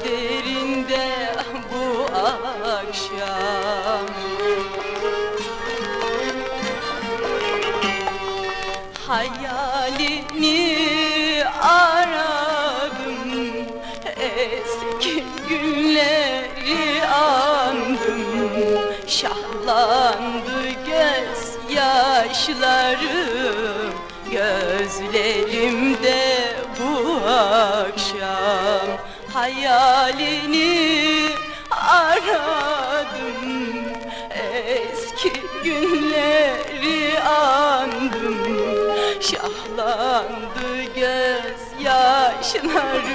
kaderinde bu akşam. Hayalini aradım Eski günleri andım. Şahlandı göz yaşlarım Gözlerimde bu akşam Hayalini aradım. Eski günleri andım. Şahlandı göz yaşlarım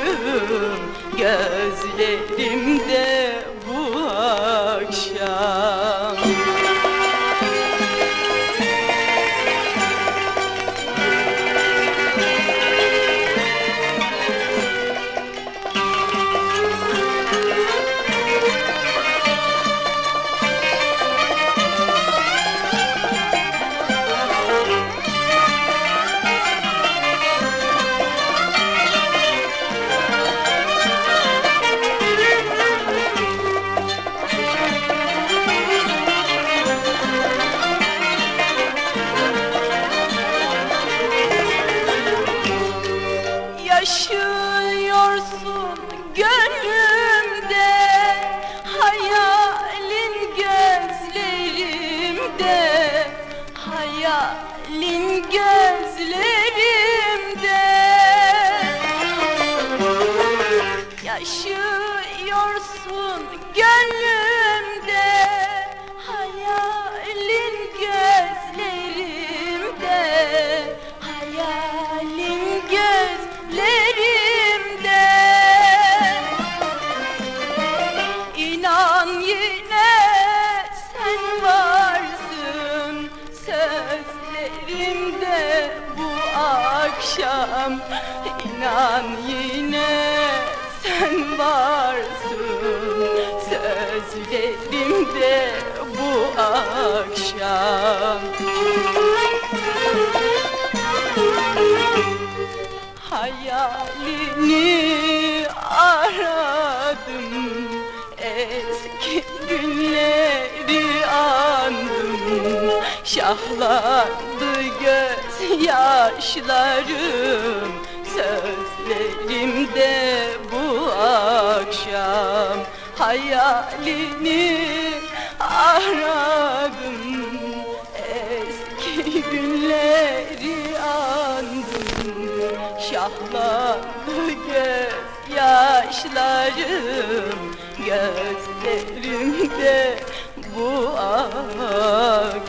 Gözlerimde Aşık akşam İnan yine sen varsın. Sözlerimde bu akşam. Hayalini Şahlandı göz yaşlarım Sözlerimde bu akşam. Hayalini aradım Eski günleri andım Şahlandı göz yaşlarım Gözlerimde bu akşam.